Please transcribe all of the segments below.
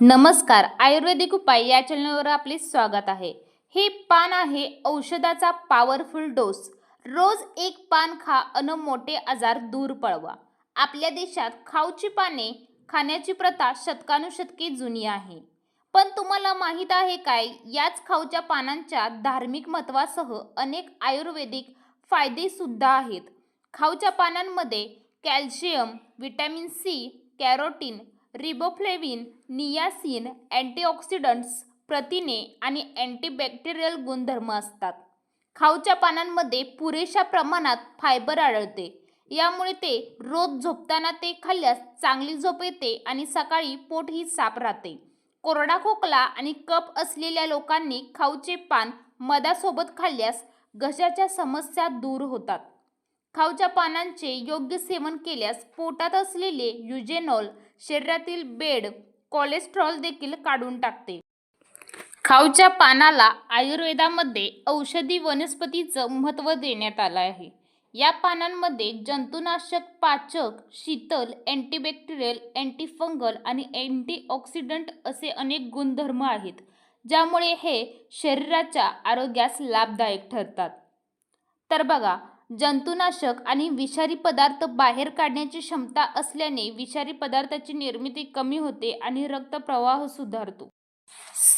नमस्कार आयुर्वेदिक उपाय या चॅनलवर आपले स्वागत आहे. हे पान आहे औषधाचा पॉवरफुल डोस रोज एक पान खा अन मोठे आजार दूर पळवा. आपल्या देशात खाऊची पाने खाण्याची प्रथा शतकानुशतके जुनी आहे. पण तुम्हाला माहीत आहे काय? याच खाऊच्या पानांच्या धार्मिक महत्त्वासह अनेक आयुर्वेदिक फायदेसुद्धा आहेत. खाऊच्या पानांमध्ये calcium vitamin C carotene riboflavin niacin antioxidants प्रथिने आणि अँटीबॅक्टेरियल गुणधर्म असतात. खाऊच्या पानांमध्ये पुरेशा प्रमाणात फायबर आढळते. यामुळे ते रोज झोपताना ते खाल्ल्यास चांगली झोप येते आणि सकाळी पोटही साफ राहते. कोरडा खोकला आणि कप असलेल्या लोकांनी खाऊचे पान मधासोबत खाल्ल्यास घशाच्या समस्या दूर होतात. खाऊच्या पानांचे योग्य सेवन केल्यास पोटात असलेले युजेनॉल शरीरातील बेड कोलेस्ट्रॉल देखील काढून टाकते. खाऊच्या पानाला आयुर्वेदामध्ये औषधी वनस्पतीचं महत्त्व देण्यात आलं आहे. या पानांमध्ये जंतुनाशक पाचक शीतल अँटीबॅक्टेरियल अँटीफंगल आणि अँटीऑक्सिडंट असे अनेक गुणधर्म आहेत ज्यामुळे हे शरीराच्या आरोग्यास लाभदायक ठरतात. तर बघा जंतुनाशक आणि विषारी पदार्थ बाहेर काढण्याची क्षमता असल्याने विषारी पदार्थाची निर्मिती कमी होते आणि रक्तप्रवाह सुधारतो.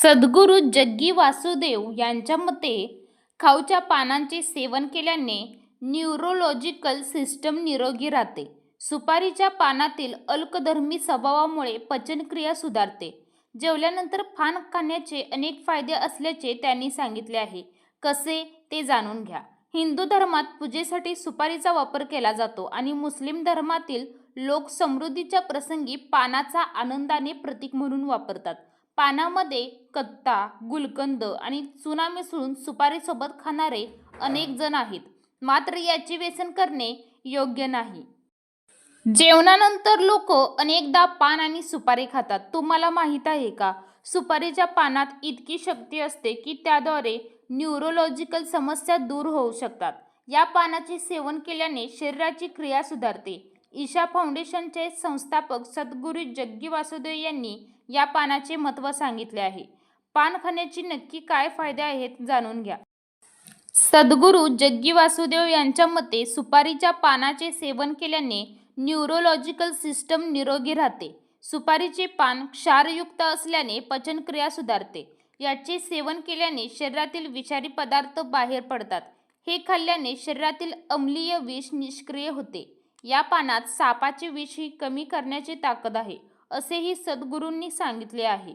सद्गुरू जग्गी वासुदेव यांच्या मते खाऊच्या पानांचे सेवन केल्याने न्यूरोलॉजिकल सिस्टम निरोगी राहते. सुपारीच्या पानातील अल्कधर्मी स्वभावामुळे पचनक्रिया सुधारते. जेवल्यानंतर पान खाण्याचे अनेक फायदे असल्याचे त्यांनी सांगितले आहे. कसे? ते जाणून घ्या. हिंदू धर्मात पूजेसाठी सुपारीचा वापर केला जातो आणि मुस्लिम धर्मातील लोक समृद्धीच्या प्रसंगी पानाचा आनंदाने प्रतीक म्हणून वापरतात. पानामध्ये कत्ता गुलकंद आणि चुना मिसळून सुपारीसोबत खाणारे अनेक जण आहेत. मात्र याचे व्यसन करणे योग्य नाही. जेवणानंतर लोक अनेकदा पान आणि सुपारी खातात. तुम्हाला माहीत आहे का? सुपारीच्या पानात इतकी शक्ती असते की त्याद्वारे न्यूरोलॉजिकल समस्या दूर होऊ शकतात. या पानाचे सेवन केल्याने शरीराची क्रिया सुधारते. ईशा फाउंडेशनचे संस्थापक सद्गुरू जग्गी वासुदेव यांनी या पानाचे महत्त्व सांगितले आहे. पान खाण्याची नक्की काय फायदे आहेत जाणून घ्या. सद्गुरू जग्गी वासुदेव यांच्या मते सुपारीच्या पानाचे सेवन केल्याने न्यूरोलॉजिकल सिस्टम निरोगी राहते. सुपारीचे पान क्षारयुक्त असल्याने पचनक्रिया सुधारते. याचे सेवन केल्याने शरीरातील विषारी पदार्थ बाहेर पडतात. हे खाल्ल्याने शरीरातील अम्लीय विष निष्क्रिय होते. या पानात सापाचे विषही कमी करण्याची ताकद आहे असेही सद्गुरूंनी सांगितले आहे.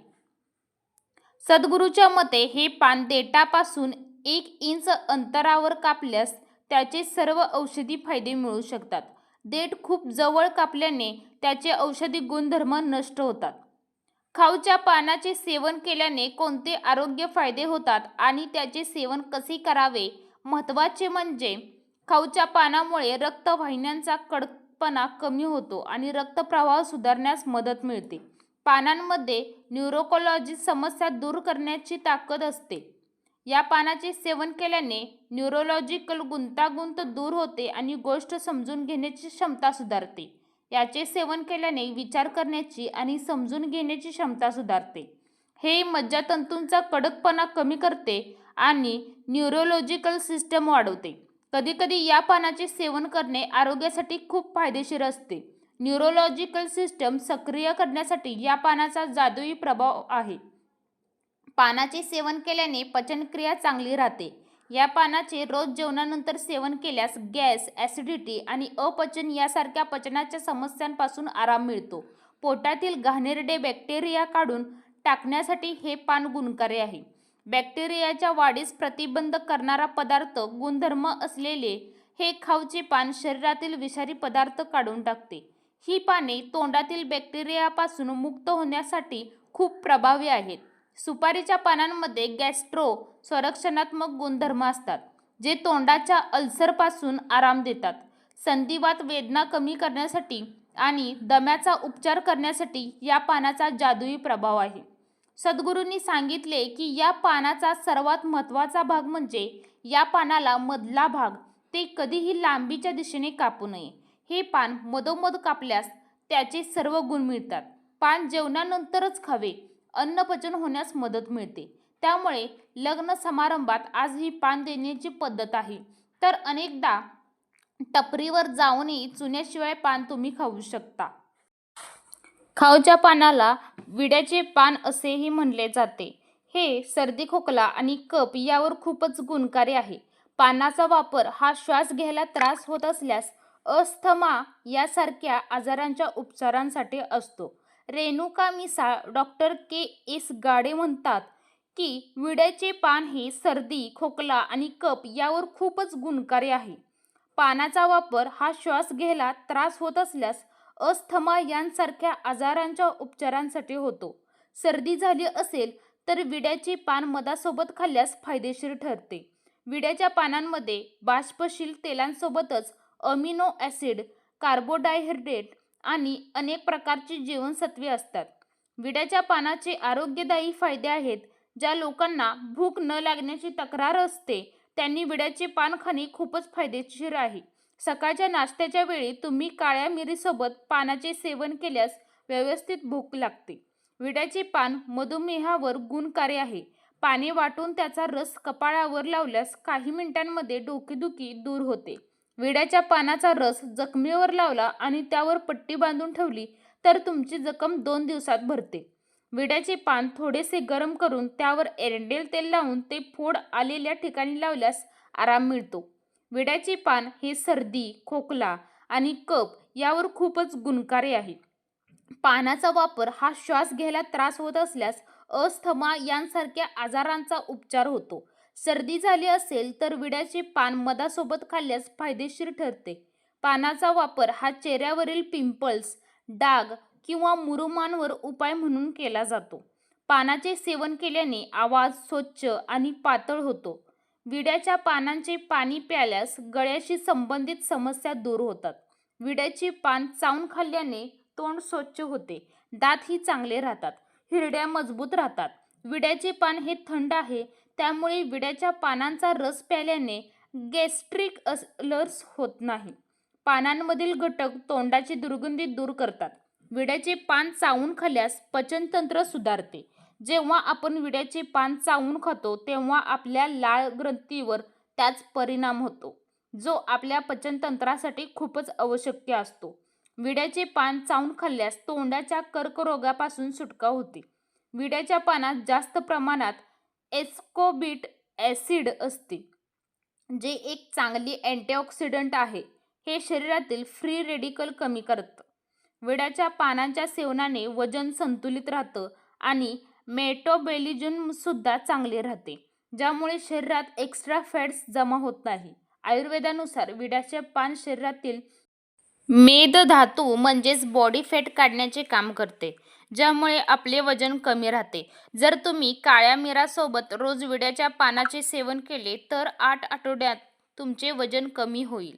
सद्गुरूच्या मते हे पान देठापासून एक इंच अंतरावर कापल्यास त्याचे सर्व औषधी फायदे मिळू शकतात. देठ खूप जवळ कापल्याने त्याचे औषधी गुणधर्म नष्ट होतात. खाऊच्या पानाचे सेवन केल्याने कोणते आरोग्य फायदे होतात आणि त्याचे सेवन कसे करावे? महत्त्वाचे म्हणजे खाऊच्या पानामुळे रक्तवाहिन्यांचा कडकपणा कमी होतो आणि रक्तप्रवाह सुधारण्यास मदत मिळते. पानांमध्ये न्यूरोकोलॉजी समस्या दूर करण्याची ताकद असते. या पानाचे सेवन केल्याने न्यूरोलॉजिकल गुंतागुंत दूर होते आणि गोष्ट समजून घेण्याची क्षमता सुधारते. याचे सेवन केल्याने विचार करण्याची आणि समजून घेण्याची क्षमता सुधारते. हे मज्जातंतूंचा कडकपणा कमी करते आणि न्यूरोलॉजिकल सिस्टम वाढवते. कधीकधी या पानाचे सेवन करणे आरोग्यासाठी खूप फायदेशीर असते. न्यूरोलॉजिकल सिस्टम सक्रिय करण्यासाठी या पानाचा जादुई प्रभाव आहे. पानाचे सेवन केल्याने पचनक्रिया चांगली राहते. या पानाचे रोज जेवणानंतर सेवन केल्यास गॅस ॲसिडिटी आणि अपचन यासारख्या पचनाच्या समस्यांपासून आराम मिळतो. पोटातील घाणेरडे बॅक्टेरिया काढून टाकण्यासाठी हे पान गुणकारी आहे. बॅक्टेरियाच्या वाढीस प्रतिबंध करणारा पदार्थ गुणधर्म असलेले हे खाऊचे पान शरीरातील विषारी पदार्थ काढून टाकते. ही पाने तोंडातील बॅक्टेरियापासून मुक्त होण्यासाठी खूप प्रभावी आहेत. सुपारीच्या पानांमध्ये गॅस्ट्रो संरक्षणात्मक गुणधर्म असतात जे तोंडाच्या अल्सरपासून आराम देतात. संधिवात वेदना कमी करण्यासाठी आणि दम्याचा उपचार करण्यासाठी या पानाचा जादुई प्रभाव आहे. सद्गुरूंनी सांगितले की या पानाचा सर्वात महत्त्वाचा भाग म्हणजे या पानाला मधला भाग ते कधीही लांबीच्या दिशेने कापू नये. हे पान मधोमध कापल्यास त्याचे सर्व गुण मिळतात. पान जेवणानंतरच खावे अन्नपचन होण्यास मदत मिळते. त्यामुळे लग्न समारंभात आज ही पान देण्याची पद्धत आहे. तर अनेकदा टपरीवर जाऊनही चुन्याशिवाय पान तुम्ही खाऊ शकता. खाऊच्या पानाला विड्याचे पान असेही म्हणले जाते. हे सर्दी खोकला आणि कप यावर खूपच गुणकारी आहे. पानाचा वापर हा श्वास घ्यायला त्रास होत असल्यास अस्थमा यासारख्या आजारांच्या उपचारांसाठी असतो. Renuka Misal doctor K S Gade म्हणतात की विड्याचे पान हे सर्दी खोकला आणि कप यावर खूपच गुणकारी आहे. पानाचा वापर हा श्वास घ्यायला त्रास होत असल्यास अस्थमा यांसारख्या आजारांच्या उपचारांसाठी होतो. सर्दी झाली असेल तर विड्याचे पान मधासोबत खाल्ल्यास फायदेशीर ठरते. विड्याच्या पानांमध्ये बाष्पशील तेलांसोबतच अमिनो ॲसिड कार्बोडायहायड्रेट आणि अनेक प्रकारची जीवनसत्वे असतात. विड्याच्या पानाचे आरोग्यदायी फायदे आहेत ज्या लोकांना भूक न लागण्याची तक्रार असते त्यांनी विड्याचे पान खाणे खूपच फायदेशीर आहे. सकाळच्या नाश्त्याच्या वेळी तुम्ही काळ्या मिरीसोबत पानाचे सेवन केल्यास व्यवस्थित भूक लागते. विड्याचे पान मधुमेहावर गुणकारी आहे. पाणी वाटून त्याचा रस कपाळावर लावल्यास काही मिनिटांमध्ये डोकेदुखी दूर होते. विड्याच्या पानाचा रस जखमेवर लावला आणि त्यावर पट्टी बांधून ठेवली तर तुमची जखम दोन दिवसात भरते. विड्याचे पान थोडेसे गरम करून त्यावर एरंडेल तेल लावून ते फोड आलेल्या ठिकाणी लावल्यास आराम मिळतो. विड्याचे पान हे सर्दी खोकला आणि कप यावर खूपच गुणकारी आहे. पानाचा वापर हा श्वास घ्यायला त्रास होत असल्यास अस्थमा यांसारख्या आजारांचा उपचार होतो. सर्दी झाली असेल तर विड्याचे पान मधासोबत खाल्ल्यास फायदेशीर ठरते. पानाचा वापर हा चेहऱ्यावरील पिंपल्स डाग किंवा मुरुमांवर उपाय म्हणून केला जातो. पानाचे सेवन केल्याने आवाज स्वच्छ आणि पातळ होतो. विड्याच्या पानांचे पाणी प्याल्यास गळ्याशी संबंधित समस्या दूर होतात. विड्याचे पान चावून खाल्ल्याने तोंड स्वच्छ होते दातही चांगले राहतात हिरड्या मजबूत राहतात. विड्याचे पान हे थंड आहे त्यामुळे विड्याच्या पानांचा रस प्यायल्याने गॅस्ट्रिक अलर्स होत नाही. पानांमधील घटक तोंडाची दुर्गंधी दूर करतात. विड्याचे पान चावून खाल्ल्यास पचनतंत्र सुधारते. जेव्हा आपण विड्याचे पान चावून खातो तेव्हा आपल्या लाळ ग्रंथीवर त्याच परिणाम होतो जो आपल्या पचनतंत्रासाठी खूपच आवश्यक असतो. विड्याचे पान चावून खाल्ल्यास तोंडाच्या कर्करोगापासून सुटका होते. विड्याच्या पानात जास्त प्रमाणात एस्कोबिट ॲसिड असते जे एक चांगली अँटीऑक्सिडंट आहे. हे शरीरातील फ्री रेडिकल कमी करतं. विड्याच्या पानांच्या सेवनाने वजन संतुलित राहतं आणि मेटोबेलिजम सुद्धा चांगले राहते ज्यामुळे शरीरात एक्स्ट्रा फॅट्स जमा होत नाही. आयुर्वेदानुसार विड्याचे पान शरीरातील मेदधातू म्हणजेच बॉडी फॅट काढण्याचे काम करते. ज्यामुळे आपले वजन कमी राहते. जर तुम्ही काळ्या मिरासोबत रोज विड्याच्या पानाचे सेवन केले तर आठ आठवड्यात तुमचे वजन कमी होईल.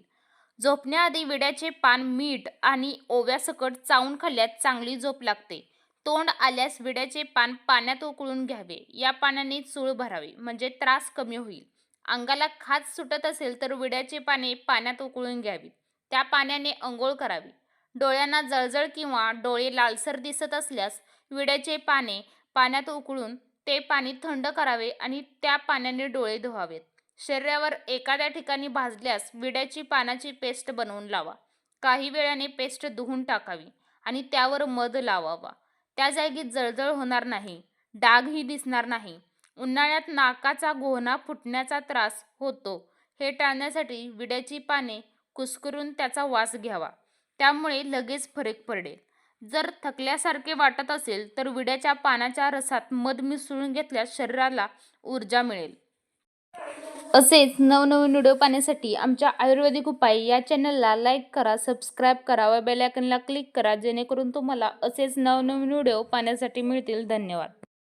झोपण्याआधी विड्याचे पान मीठ आणि ओव्यासकट चावून खाल्ल्यास चांगली झोप लागते. तोंड आल्यास विड्याचे पान पाण्यात उकळून घ्यावे. या पाण्याने चूळ भरावी म्हणजे त्रास कमी होईल. अंगाला खाज सुटत असेल तर विड्याचे पाने पाण्यात उकळून घ्यावी त्या पाण्याने अंघोळ करावी. डोळ्यांना जळजळ किंवा डोळे लालसर दिसत असल्यास विड्याचे पाने पाण्यात उकळून ते पाणी थंड करावे आणि त्या पाण्याने डोळे धुवावेत. शरीरावर एखाद्या ठिकाणी भाजल्यास विड्याची पानाची पेस्ट बनवून लावा. काही वेळाने पेस्ट धुवून टाकावी आणि त्यावर मध लावावा. त्या जागी जळजळ होणार नाही डागही दिसणार नाही. उन्हाळ्यात नाकाचा गोहना फुटण्याचा त्रास होतो. हे टाळण्यासाठी विड्याची पाने कुस्करून त्याचा वास घ्यावा. त्यामुळे लगेच फरक पडेल. जर थकल्यासारखे वाटत असेल तर विड्याच्या पानाच्या रसात मध मिसळून घेतल्यास शरीराला ऊर्जा मिळेल. असेच नवनवीन व्हिडिओ पाहण्यासाठी आमच्या आयुर्वेदिक उपाय या चॅनलला लाईक करा सबस्क्राईब करा व बेलायकनला क्लिक करा जेणेकरून तुम्हाला असेच नवनवीन व्हिडिओ पाहण्यासाठी मिळतील. धन्यवाद.